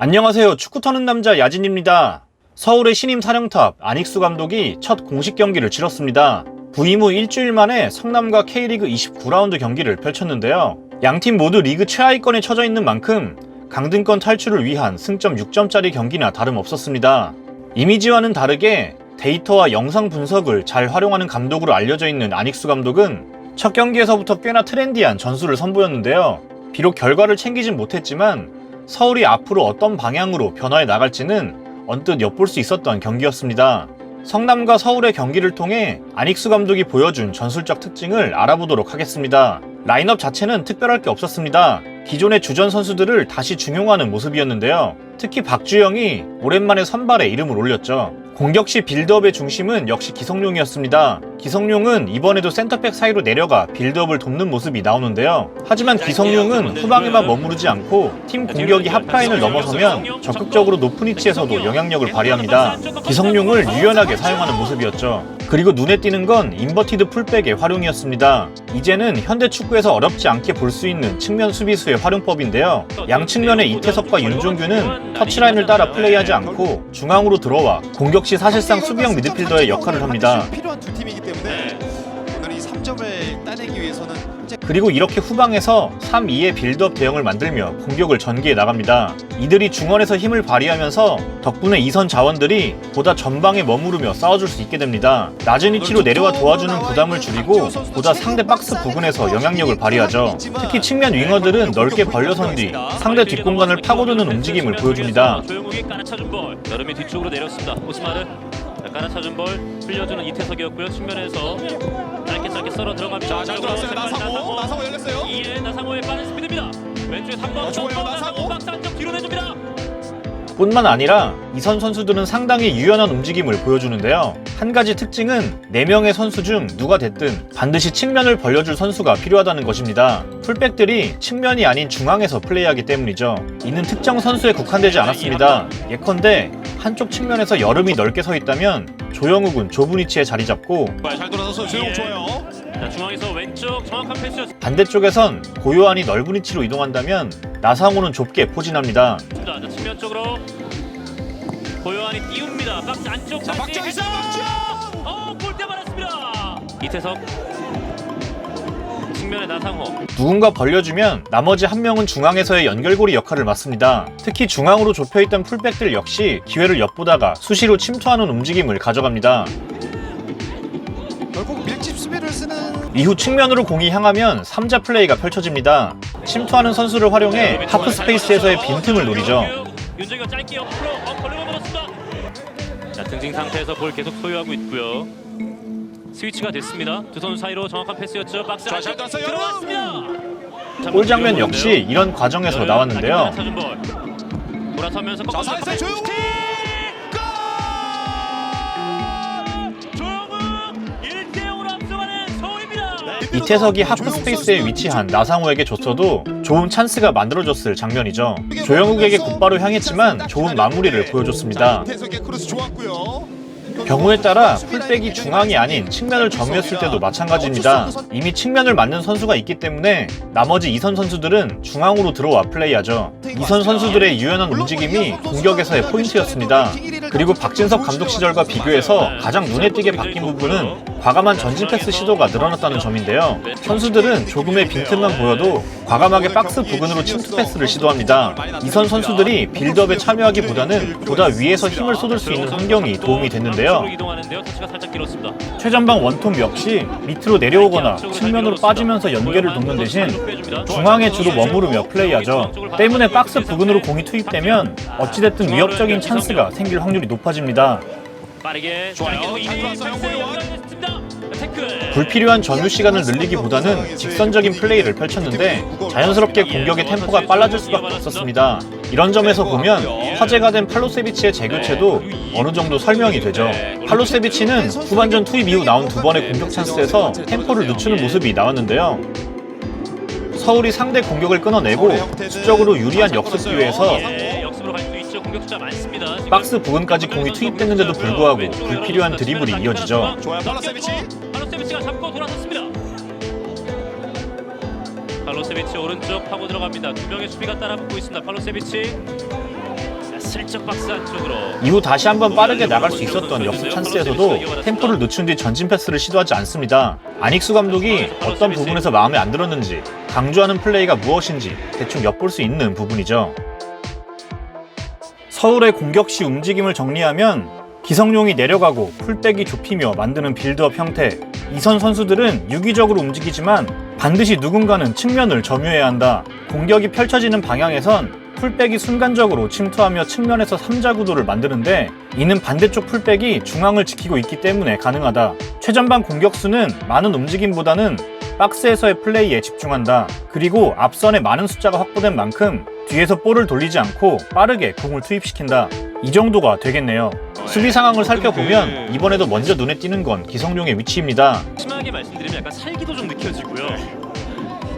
안녕하세요. 축구 터는 남자 야진입니다. 서울의 신임 사령탑 안익수 감독이 첫 공식 경기를 치렀습니다. 부임 후 일주일 만에 성남과 K리그 29라운드 경기를 펼쳤는데요. 양팀 모두 리그 최하위권에 처져 있는 만큼 강등권 탈출을 위한 승점 6점짜리 경기나 다름없었습니다. 이미지와는 다르게 데이터와 영상 분석을 잘 활용하는 감독으로 알려져 있는 안익수 감독은 첫 경기에서부터 꽤나 트렌디한 전술을 선보였는데요. 비록 결과를 챙기진 못했지만 서울이 앞으로 어떤 방향으로 변화해 나갈지는 언뜻 엿볼 수 있었던 경기였습니다. 성남과 서울의 경기를 통해 안익수 감독이 보여준 전술적 특징을 알아보도록 하겠습니다. 라인업 자체는 특별할 게 없었습니다. 기존의 주전 선수들을 다시 중용하는 모습이었는데요. 특히 박주영이 오랜만에 선발에 이름을 올렸죠. 공격 시 빌드업의 중심은 역시 기성용이었습니다. 기성용은 이번에도 센터백 사이로 내려가 빌드업을 돕는 모습이 나오는데요. 하지만 기성용은 후방에만 머무르지 않고 팀 공격이 하프라인을 넘어서면 적극적으로 높은 위치에서도 영향력을 발휘합니다. 기성용을 유연하게 사용하는 모습이었죠. 그리고 눈에 띄는 건 인버티드 풀백의 활용이었습니다. 이제는 현대 축구에서 어렵지 않게 볼 수 있는 측면 수비수의 활용법인데요. 양 측면의 이태석과 윤종규는 터치라인을 따라 플레이하지 않고 중앙으로 들어와 공격 시 사실상 수비형 미드필더의 역할을 합니다. 필요한 두 팀이기 때문에 이 3점을 따내기 위해서는 그리고 이렇게 후방에서 3-2의 빌드업 대형을 만들며 공격을 전개해 나갑니다. 이들이 중원에서 힘을 발휘하면서 덕분에 이선 자원들이 보다 전방에 머무르며 싸워줄 수 있게 됩니다. 낮은 위치로 내려와 도와주는 부담을 줄이고 보다 상대 박스 부근에서 영향력을 발휘하죠. 특히 측면 윙어들은 넓게 벌려선 뒤 상대 뒷공간을 파고드는 움직임을 보여줍니다. 여름이 뒤쪽으로 내렸습니다 오스마르 자, 깔아차준 볼 흘려주는 이태석이었고요 측면에서 짧게 짧게 썰어 들어갑니다 자, 잘 들어왔어요. 나상호. 나상호 열렸어요. 이에 나상호의 빠른 스피드입니다 왼쪽에 3번 어, 좋아요, 나상호. 안쪽 뒤로 내줍니다 뿐만 아니라 이선 선수들은 상당히 유연한 움직임을 보여주는데요. 한 가지 특징은 4명의 선수 중 누가 됐든 반드시 측면을 벌려줄 선수가 필요하다는 것입니다. 풀백들이 측면이 아닌 중앙에서 플레이하기 때문이죠. 이는 특정 선수에 국한되지 않았습니다. 예컨대 한쪽 측면에서 여름이 넓게 서 있다면 조영욱은 좁은 위치에 자리 잡고 잘 돌아서서 조용 좋아요. 자 중앙에서 왼쪽 정확한 패스였습니다 반대쪽에선 고요한이 넓은 위치로 이동한다면 나상호는 좁게 포진합니다. 자 측면 쪽으로 고요한이 띄웁니다 박스 안쪽 자, 박정희 씨, 박정! 어 골대 받았습니다 이태석 측면에 나상호 누군가 벌려주면 나머지 한 명은 중앙에서의 연결고리 역할을 맡습니다. 특히 중앙으로 좁혀있던 풀백들 역시 기회를 엿보다가 수시로 침투하는 움직임을 가져갑니다. 결국 밀집 수비를 쓰는 이후 측면으로 공이 향하면 3자 플레이가 펼쳐집니다. 침투하는 선수를 활용해 하프 스페이스에서의 빈틈을 노리죠. 윤정이가 짧게 옆으로 어, 버렸습니다. 자 등진 상태에서 볼 계속 소유하고 있고요. 스위치가 됐습니다. 두 선수 사이로 정확한 패스였죠. 박스 자, 안쪽. 들어왔습니다. 골 장면 역시 이런 과정에서 나왔는데요. 돌아서면서 자, 꺾어서! 이태석이 하프 스페이스에 위치한 나상호에게 줬어도 좋은 찬스가 만들어졌을 장면이죠. 조영욱에게 곧바로 향했지만 좋은 마무리를 보여줬습니다. 경우에 따라 풀백이 중앙이 아닌 측면을 점유했을 때도 마찬가지입니다. 이미 측면을 맞는 선수가 있기 때문에 나머지 이선 선수들은 중앙으로 들어와 플레이하죠. 이선 선수들의 유연한 움직임이 공격에서의 포인트였습니다. 그리고 박진석 감독 시절과 비교해서 가장 눈에 띄게 바뀐 부분은 과감한 전진 패스 시도가 늘어났다는 점인데요. 선수들은 조금의 빈틈만 보여도 과감하게 박스 부근으로 침투 패스를 시도합니다. 이선 선수들이 빌드업에 참여하기보다는 보다 위에서 힘을 쏟을 수 있는 환경이 도움이 됐는데요. 최전방 원톱 역시 밑으로 내려오거나 측면으로 빠지면서 연계를 돕는 대신 중앙에 주로 머무르며 플레이하죠. 때문에 박스 부근으로 공이 투입되면 어찌됐든 위협적인 찬스가 생길 확률이 높아집니다. 빠르게 좋아요. 연결됐습니다. 태클. 불필요한 전유 시간을 늘리기보다는 직선적인 플레이를 펼쳤는데 자연스럽게 공격의 템포가 빨라질 수밖에 없었습니다. 이런 점에서 보면 화제가 된 팔로세비치의 재교체도 어느 정도 설명이 되죠. 팔로세비치는 후반전 투입 이후 나온 두 번의 공격 찬스에서 템포를 늦추는 모습이 나왔는데요. 서울이 상대 공격을 끊어내고 수적으로 유리한 역습 기회에서 공격자 많습니다. 지금 박스 부근까지 공이 투입됐는데도 불구하고 불필요한 드리블이 이어지죠. 좋아요. 팔로세비치. 팔로세비치가 잡고 돌아섰습니다. 팔로세비치 오른쪽 파고 들어갑니다. 두 명의 수비가 따라붙고 있습니다. 팔로세비치 슬쩍 박스 안쪽으로 이후 다시 한번 빠르게 나갈 수 있었던 역습 찬스에서도 템포를 늦춘 뒤 전진 패스를 시도하지 않습니다. 안익수 감독이 어떤 부분에서 마음에 안 들었는지 강조하는 플레이가 무엇인지 대충 엿볼 수 있는 부분이죠. 서울의 공격 시 움직임을 정리하면 기성용이 내려가고 풀백이 좁히며 만드는 빌드업 형태. 이선 선수들은 유기적으로 움직이지만 반드시 누군가는 측면을 점유해야 한다. 공격이 펼쳐지는 방향에선 풀백이 순간적으로 침투하며 측면에서 3자 구도를 만드는데 이는 반대쪽 풀백이 중앙을 지키고 있기 때문에 가능하다. 최전방 공격수는 많은 움직임보다는 박스에서의 플레이에 집중한다. 그리고 앞선에 많은 숫자가 확보된 만큼 뒤에서 볼을 돌리지 않고 빠르게 공을 투입시킨다. 이 정도가 되겠네요. 수비 상황을 살펴보면 이번에도 먼저 눈에 띄는 건 기성용의 위치입니다. 심하게 말씀드리면 약간 살기도 좀 느껴지고요.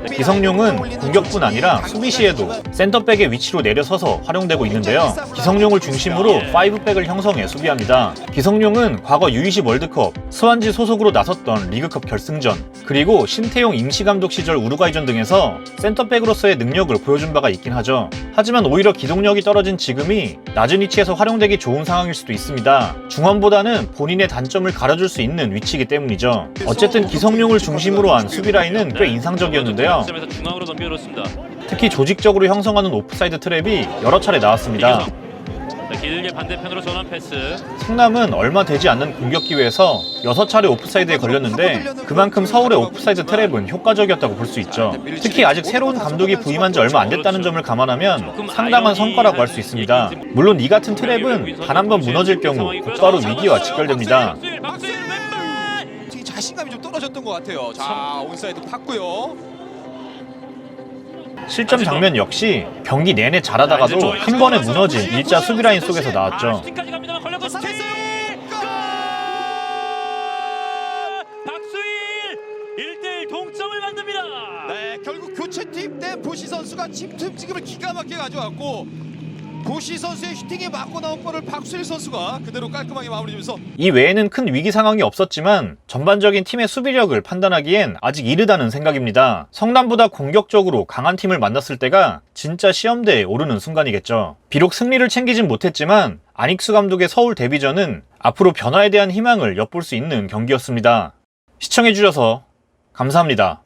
기성용은 공격뿐 아니라 수비 시에도 센터백의 위치로 내려서서 활용되고 있는데요. 기성용을 중심으로 5백을 형성해 수비합니다. 기성용은 과거 U20 월드컵, 스완지 소속으로 나섰던 리그컵 결승전, 그리고 신태용 임시감독 시절 우루과이전 등에서 센터백으로서의 능력을 보여준 바가 있긴 하죠. 하지만 오히려 기동력이 떨어진 지금이 낮은 위치에서 활용되기 좋은 상황일 수도 있습니다. 중원보다는 본인의 단점을 가려줄 수 있는 위치이기 때문이죠. 어쨌든 기성용을 중심으로 한 수비 라인은 꽤 인상적이었는데요. 점에서 중앙으로 넘겨놓습니다. 특히 조직적으로 형성하는 오프사이드 트랩이 여러 차례 나왔습니다. 자, 길게 반대편으로 전환 패스. 성남은 얼마 되지 않는 공격 기회에서 6차례 오프사이드에 걸렸는데 그만큼 서울의 오프사이드 트랩은 효과적이었다고 볼 수 있죠. 특히 아직 새로운 감독이 부임한 지 얼마 안 됐다는 점을 감안하면 상당한 성과라고 할 수 있습니다. 물론 이 같은 트랩은 단 한 번 무너질 경우 곧바로 위기와 직결됩니다. 자신감이 좀 떨어졌던 것 같아요. 자 온사이드 팠고요. 실점 장면 역시 경기 내내 잘하다가도 한 번에 무너진 일자 수비 라인 속에서 아, 나왔죠. 슈팅까지 갑니다만 걸렸고 스틸. 박수일 1대1 동점을 만듭니다. 네 결국 교체 투입된 보시 선수가 침투 지금을 기가 막히게 가져왔고 보시 선수의 슈팅에 맞고 나온 볼을 박수일 선수가 그대로 깔끔하게 마무리지면서 이 외에는 큰 위기 상황이 없었지만 전반적인 팀의 수비력을 판단하기엔 아직 이르다는 생각입니다. 성남보다 공격적으로 강한 팀을 만났을 때가 진짜 시험대에 오르는 순간이겠죠. 비록 승리를 챙기진 못했지만 안익수 감독의 서울 데뷔전은 앞으로 변화에 대한 희망을 엿볼 수 있는 경기였습니다. 시청해주셔서 감사합니다.